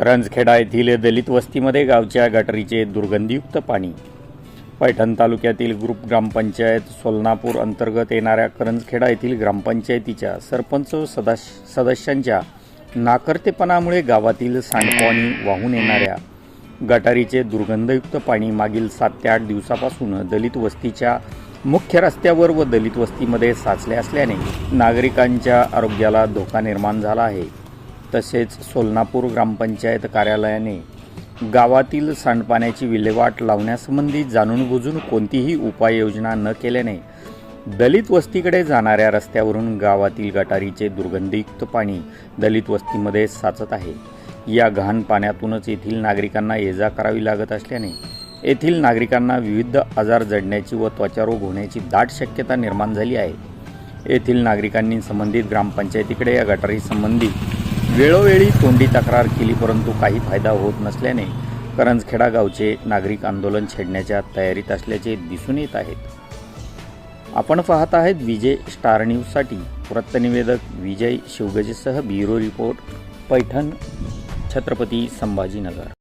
करंजखेडा येथील दलित वस्तीमध्ये गावच्या गटारीचे दुर्गंधीयुक्त पाणी. पैठण तालुक्यातील ग्रुप ग्रामपंचायत सोलनापूर अंतर्गत येणाऱ्या करंजखेडा येथील ग्रामपंचायतीच्या सरपंच सदाश सदस्यांच्या नाकर्तेपणामुळे गावातील सांडपाणी वाहून येणाऱ्या गटारीचे दुर्गंधयुक्त पाणी मागील सात ते आठ दिवसापासून दलित वस्तीच्या मुख्य रस्त्यावर व दलित वस्तीमध्ये साचले असल्याने नागरिकांच्या आरोग्याला धोका निर्माण झाला आहे. तसेच सोलनापूर ग्रामपंचायत कार्यालयाने गावातील सांडपाण्याची विल्हेवाट लावण्यासंबंधी जाणून बुजून कोणतीही उपाययोजना न केल्याने दलित वस्तीकडे जाणाऱ्या रस्त्यावरून गावातील गटारीचे दुर्गंधीयुक्त पाणी दलित वस्तीमध्ये साचत आहे. या घाण पाण्यातूनच येथील नागरिकांना ये जा करावी लागत असल्याने येथील नागरिकांना विविध आजार जडण्याची व त्वचारोग होण्याची दाट शक्यता निर्माण झाली आहे. येथील नागरिकांनी संबंधित ग्रामपंचायतीकडे या गटारीसंबंधी वेळोवेळी तोंडी तक्रार केली परंतु काही फायदा होत नसल्याने करंजखेडा गावचे नागरिक आंदोलन छेडण्याच्या तयारीत असल्याचे दिसून येत आहेत. आपण पाहत आहेत विजय स्टार न्यूजसाठी. वृत्तनिवेदक विजय शिवगजेसह ब्युरो रिपोर्ट पैठण छत्रपती संभाजीनगर.